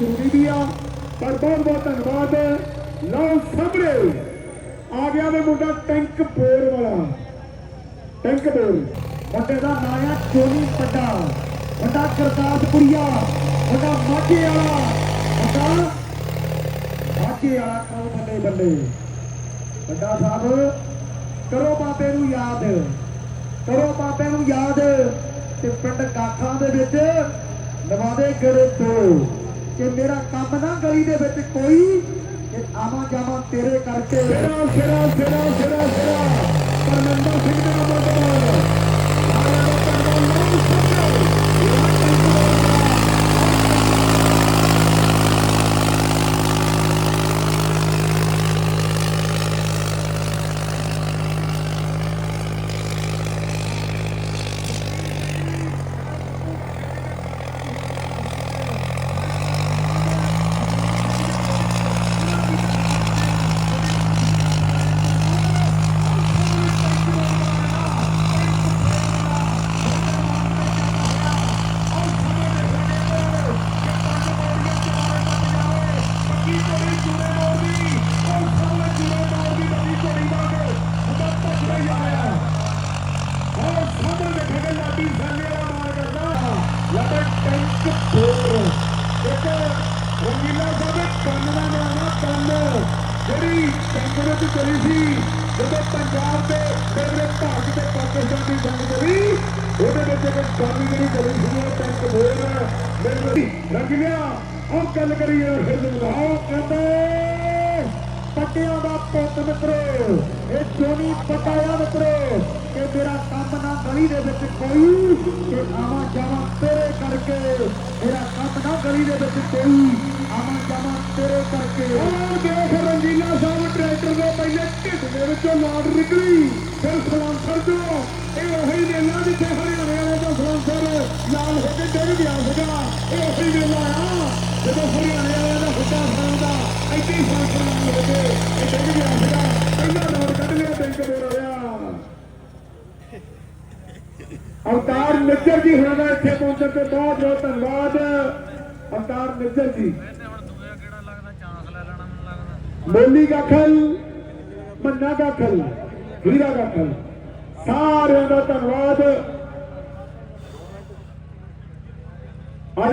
ਜ਼ਰੂਰੀ ਵੀ ਆ ਪਰ ਬਹੁਤ ਬਹੁਤ ਧੰਨਵਾਦ। ਲਓ ਸਾਹਮਣੇ, ਆ ਗਿਆ ਵੇ ਮੁੰਡਾ ਟੈਂਕ ਬੋਰ ਵਾਲਾ। Tank bore. ਮੁੰਡੇ ਦਾ ਨਾਂ ਆ ਚੋਨੀ ਪੱਡਾ ਵੱਡਾ ਕਰਤਾਰਪੁਰੀਆ, ਵੱਡਾ ਮਾਝੇ ਵਾਲਾ। ਵੱਡਾ ਮਾਝੇ ਵਾਲਾ ਕੌਣ ਬੱਲੇ ਬੱਲੇ ਵੱਡਾ ਸਾਹਿਬ, ਕਰੋ ਬਾਬੇ ਨੂੰ ਯਾਦ। ਕਰੋ ਬਾਬੇ ਨੂੰ ਯਾਦ। ਤੇ ਪਿੰਡ ਕਾਖਾਂ ਦੇ ਵਿੱਚ ਨਵਾਦੇ ਗੜੇ ਤੋਂ। ਕਿ ਮੇਰਾ ਕੰਮ ਨਾ ਗਲੀ ਦੇ ਵਿੱਚ ਕੋਈ ਕਿ ਆਵਾਂ ਜਾਵਾਂ ਤੇਰੇ ਕਰਕੇ। ਸਿਰਾ ਸਿਰਾ ਸਿਰਾ ਸਿਰਾ ਸਿਰਾ ਪਰਮੰਦਰ ਸਿੰਘ ਦੇ ਨਾਮ ਤੋਂ ਨਾਰਾ ਦਾ ਕਰਦਾ ਨਾਮ ਸੱਚਾ ਜਿਹੜੀ ਕੈਂਪਰ ਵਿੱਚ ਚਲੀ ਸੀ ਜਦੋਂ ਪੰਜਾਬ ਦੇ ਮੇਰੇ ਭਾਰਤ ਤੇ ਪਾਕਿਸਤਾਨ ਦੀ ਜੰਗ ਚੱਲੀ ਉਹਦੇ ਵਿੱਚ ਇੱਕ ਗਾਲੀ ਜਿਹੜੀ ਚੱਲੀ ਸੀ ਉਹ ਟੈਂਕ ਬੋਰ ਮੇਰੇ ਰੰਗਿਆ ਉਹ ਗੱਲ ਕਰੀਏ ਫਿਰ ਲਗਾਓ ਕਹਿੰਦੇ ਪੱਟਿਆਂ ਦਾ ਪੁੱਤ ਮਿੱਤਰੋ, ਇਹ ਜੋਨੀ ਪਟਾਇਆ ਮਿੱਤਰੋ, ਕਿ ਮੇਰਾ ਕੰਮ ਨਾ ਗਲੀ ਦੇ ਵਿੱਚ ਕੋਈ ਕਿ ਆਵਾਂ ਜਾਵਾਂ ਤੇਰੇ ਕਰਕੇ। ਮੇਰਾ ਕੰਮ ਨਾ ਗਲੀ ਦੇ ਵਿੱਚ ਕੋਈ, ਆਵਾਂ ਜਾਵਾਂ ਤੇਰੇ ਕਰਕੇ। ਉਹ ਦੇਖ ਰੰਗੀਲਾ ਸਾਹਿਬ ਟਰੈਕਟਰ ਦੇ ਪਹਿਲੇ ਢਿੱਡ ਦੇ ਵਿੱਚੋਂ ਲਾਡ ਨਿਕਲੀ, ਫਿਰ ਸਲਾਂਸਰ ਜੋ ਇਹ ਉਹੀ ਵੇਲਾ ਜਿੱਥੇ ਹਰਿਆਣੇ ਵਾਲੇ ਦਾ ਸਲਾਂਸਰ ਲਾਲ ਹੋ ਕੇ ਡਿੱਗ ਗਿਆ ਸੀਗਾ। ਆ ਹਰਿਆਣੇ ਵਾਲੇ ਦਾ ਹੁੱਡਾ ਫੜਦਾ ਇੱਥੇ ਹੀ ਸਲਾਂਸਰ ਲਾਲ ਹੋ ਇਹ ਡਿੱਗ ਗਿਆ ਸੀਗਾ ਪਹਿਲਾ ਲਾਡ ਕੱਢ ਲਿਆ ਬੈਂਕ ਬੋਰ ਹੋਇਆ ਅਵਤਾਰ ਨਿੱਜਰ ਜੀ ਹੁਣਾਂ ਇੱਥੇ ਪਹੁੰਚਣ ਤੇ ਬਹੁਤ ਬਹੁਤ ਧੰਨਵਾਦ। ਅਵਤਾਰ ਨਿੱਜਰ ਜੀ। ਵੈਸੇ ਹੁਣ ਦੂਆ ਕਿਹੜਾ ਲੱਗਦਾ ਚਾਂਸ ਲੈ ਲੈਣਾ ਮੈਨੂੰ ਸਾਰਿਆਂ ਦਾ ਧੰਨਵਾਦ।